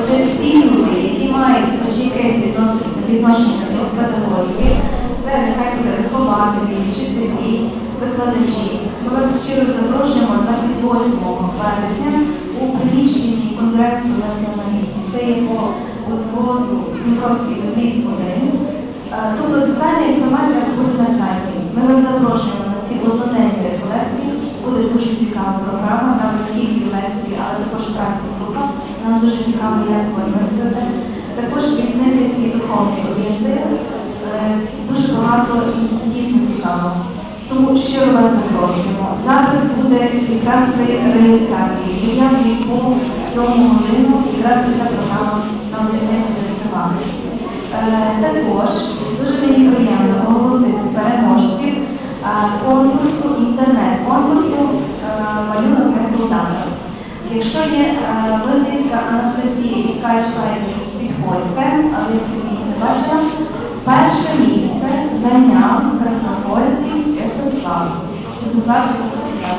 Отже, всі люди, які мають хоч якесь відношення до педагогіки, це нехай буде вихователі, вчителі, викладачі. Ми вас щиро запрошуємо 28 вересня у приміщенні Конгресу націоналістів. Це є по узвозу Дніпровський узвіз 1. Е, Тобто детальна інформація буде на сайті. Ми вас запрошуємо на ці одноденні лекції. Буде дуже цікава програма, там не тільки лекції, але також праці в групах. Нам дуже цікаво, як ви виставите. Також відзнати свій духовний орієнтир. Е, Дуже багато і дійсно цікаво. Тому щиро вас запрошуємо. Запис буде якраз при реєстрації. Зім'я по 7 годину, якраз ця програма нам не буде тривати. Е, Також дуже мені приємно оголосити переможців е, конкурсу інтернет-конкурсу Якщо є е, Блиницька Анастасія і Качпаєві, підходьте, але я сьогодні не бачила. Перше місце зайняв Краснопольський Святослав. Святослав Святослав?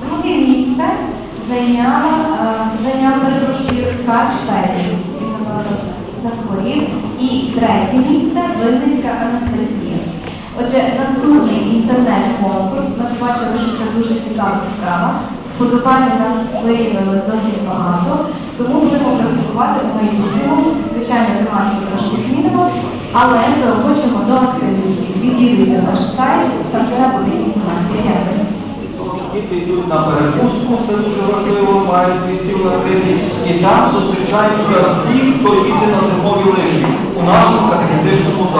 Друге місце зайняв, е, зайняв перепрошую Ткач Федір. Він, захворів. Третє місце Винницька Анастасія. Отже, наступний інтернет-конкурс. Ми побачили, що це дуже цікава справа. Вподобання нас виявилось досить багато, тому будемо практикувати майбутньому. Звичайно, тематику трошки змінимо, але заохочуємо до активності. Відвідуйте наш сайт, там все буде інформація. Дякую. Діти йдуть на перепустку, це дуже важливо, має свій ціл на тижні. І там зустрічаються всі, хто їде на зимові лижі у нашому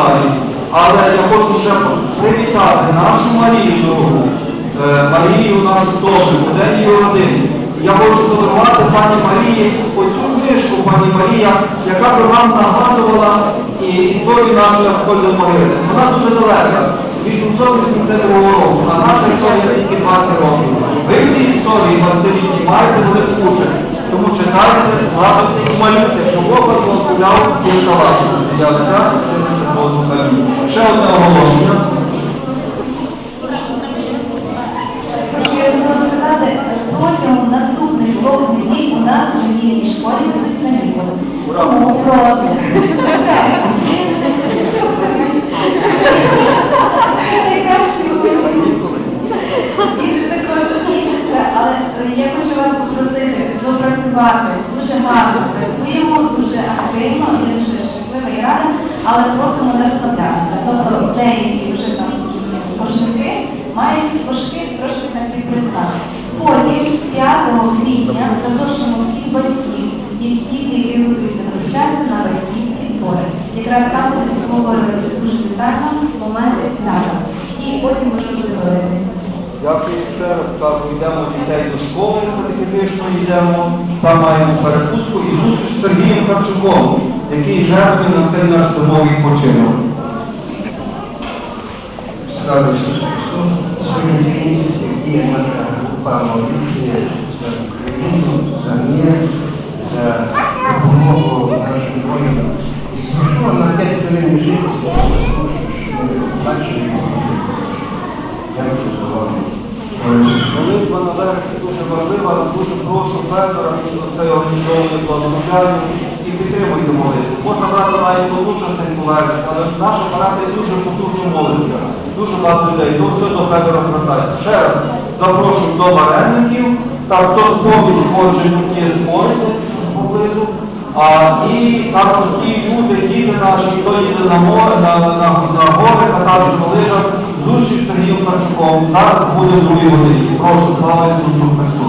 катехетичному. Але я хочу ще привітати нашу Марію е, Марію нашу добру, день її родини. Я хочу подарувати пані Марії оцю книжку, пані Марія, яка би вам нагадувала і історію нашої Аскольної могили. Вона дуже далека. 882 року, а наша історія тільки 20 років. Ви в цій історії 20-літній маєте велику участь. Тому читайте, згадуйте і малюйте, щоб Бог вас благословляв і талантів. Я Отця і Амінь. Ще одне оголошення. Прошу я забула сказати, протягом наступних двох неділь у нас в недільній школі будуть канікули. Тому проти. Найкращі учні. Діти також тішаться, але я хочу вас попросити допрацювати. Дуже гарно працюємо, дуже активно, я дуже щаслива і рада, але просимо не розслаблятися. Тобто деякі вже там можники мають важки трошки так відпрацювати. Потім 5 квітня запрошуємо всіх батьків і діти, які готуються навчатися на батьківські збори. Якраз там будуть обговорюватися дуже детально моменти свята. І потім вже буде говорити. Дякую ще раз. Кажу, йдемо дітей до школи катехетично йдемо. Там маємо перепустку і зустріч з Сергієм Харчуком, який жертвує на цей наш зимовий починок. Слава Ісусу Христу! Сьогодні цей місяць, який наша група молитви за Україну, за мир, за допомогу нашим воїнам. На 5 хвилин жити, тому що. Дякую за увагу. Молитва на версі дуже важлива, але дуже прошу Федора, оцей організований благословляю і підтримуйте молитву. Можна брати навіть частинку версії, але наша парафія дуже потужно молиться. Дуже багато людей. То все до Федора звертається. Ще раз запрошую до вареників, там хто сповідь хоче є сповідь поблизу. А і також ті люди, діти наші, хто їде на море, на, на, на гори, кататися на лижах, зустріч Сергієм Харчуком. Зараз буде в другій годині. Прошу, слава Ісусу Христу.